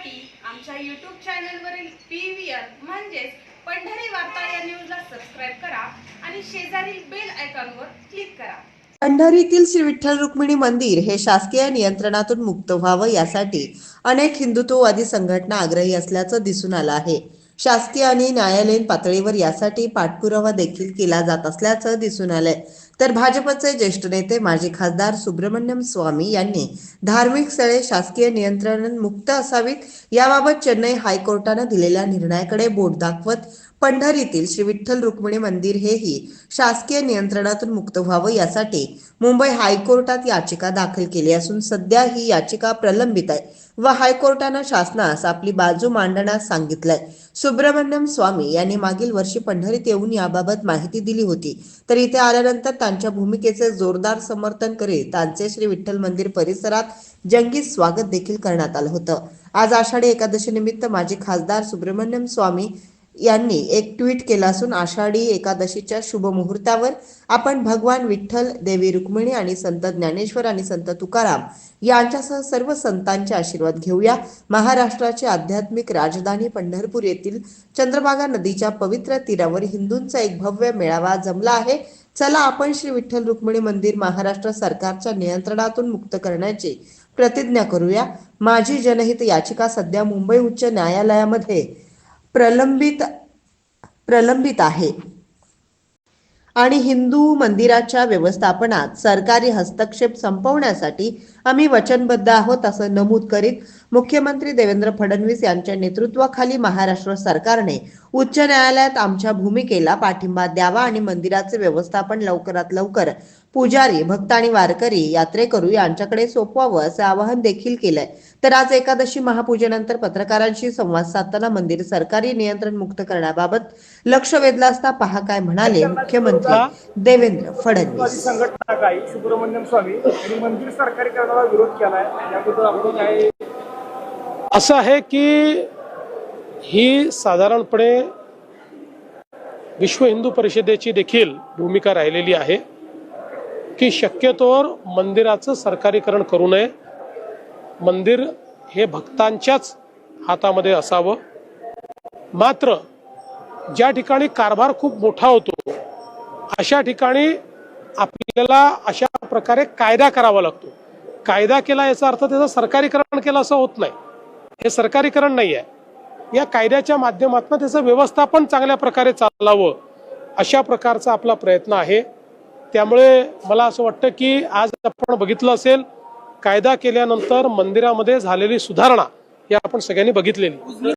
पाहण्यासाठी आमच्या यूट्यूब चॅनलवरील पी व्ही आर म्हणजेच पंढरी वार्ता या न्यूजला सबस्क्राईब करा आणि शेजारील बेल आयकॉनवर क्लिक करा. पंढरीतील श्री विठ्ठल रुक्मिणी मंदिर हे शासकीय नियंत्रणातून मुक्त व्हावं यासाठी अनेक हिंदुत्ववादी संघटना आग्रही असल्याचं दिसून आलं आहे. शासकीय आणि न्यायालयीन पातळीवर यासाठी पाठपुरावा देखील केला जात असल्याचं दिसून आलंय. तर भाजपचे ज्येष्ठ नेते माजी खासदार सुब्रमण्यम स्वामी यांनी धार्मिक स्थळे शासकीय नियंत्रण मुक्त असावीत याबाबत चेन्नई हायकोर्टानं दिलेल्या निर्णयाकडे बोट दाखवत पंढरीतील श्री विठ्ठल रुक्मिणी मंदिर हेही शासकीय नियंत्रणातून मुक्त व्हावं यासाठी मुंबई हायकोर्टात याचिका दाखल केली असून सध्या ही याचिका प्रलंबित आहे व हायकोर्टानं शासनास आपली बाजू मांडण्यास सांगितलंय. सुब्रमण्यम स्वामी यांनी मागील वर्षी पंढरीत येऊन याबाबत माहिती दिली होती. तर इथे आल्यानंतर त्यांच्या भूमिकेचे जोरदार समर्थन करीत त्यांचे श्री विठ्ठल मंदिर परिसरात जंगी स्वागत देखील करण्यात आलं होतं. आज आषाढी एकादशी निमित्त माजी खासदार सुब्रमण्यम स्वामी यांनी एक ट्विट केलं असून आषाढी एकादशीच्या शुभ मुहूर्तावर आपण भगवान विठ्ठल देवी रुक्मिणी आणि संत ज्ञानेश्वर आणि संत तुकाराम यांच्यासह सर्व संतांचे आशीर्वाद घेऊया. महाराष्ट्राची आध्यात्मिक राजधानी पंढरपूर येथील चंद्रभागा नदीच्या पवित्र तीरावर हिंदूंचा एक भव्य मेळावा जमला आहे. चला आपण श्री विठ्ठल रुक्मिणी मंदिर महाराष्ट्र सरकारच्या नियंत्रणातून मुक्त करण्याची प्रतिज्ञा करूया. माझी जनहित याचिका सध्या मुंबई उच्च न्यायालयामध्ये प्रलंबित प्रलंबित आहे. आणि हिंदू मंदिराच्या व्यवस्थापनात सरकारी हस्तक्षेप संपवण्यासाठी आम्ही वचनबद्ध आहोत असं नमूद करीत मुख्यमंत्री देवेंद्र फडणवीस यांच्या नेतृत्वाखाली महाराष्ट्र सरकारने उच्च न्यायालयात आमच्या भूमिकेला पाठिंबा द्यावा आणि मंदिराचे व्यवस्थापन लवकरात लवकर पुजारी भक्त आणि वारकरी यात्रेकरू यांच्याकडे सोपवावं असं आवाहन देखील केलंय. तर आज एकादशी महापूजेनंतर पत्रकारांशी संवाद साधताना मंदिर सरकारी नियंत्रण मुक्त करण्याबाबत लक्ष वेधलं असता पहा काय म्हणाले मुख्यमंत्री देवेंद्र फडणवीस. संघटना काही सुब्रमण्यम स्वामी आणि मंदिर सरकारी करण्याला विरोध केलाय. याबद्दल आपण काय? असं आहे की ही साधारणपणे विश्व हिंदू परिषदेची देखील भूमिका राहिलेली आहे. की शक्यतोवर मंदिराचं सरकारीकरण करू नये. मंदिर हे भक्तांच्याच हातामध्ये असावं. मात्र ज्या ठिकाणी कारभार खूप मोठा होतो अशा ठिकाणी आपल्याला अशा प्रकारे कायदा करावा लागतो. कायदा केला याचा अर्थ त्याचं सरकारीकरण केलं असं होत नाही. हे सरकारीकरण नाही आहे. या कायद्याच्या माध्यमातून त्याचं व्यवस्थापन चांगल्या प्रकारे चालावं अशा प्रकारचा आपला प्रयत्न आहे. त्यामुळे मला असं वाटतं की आज आपण बघितलं असेल कायदा केल्यानंतर मंदिरामध्ये झालेली सुधारणा या आपण सगळ्यांनी बघितलेली.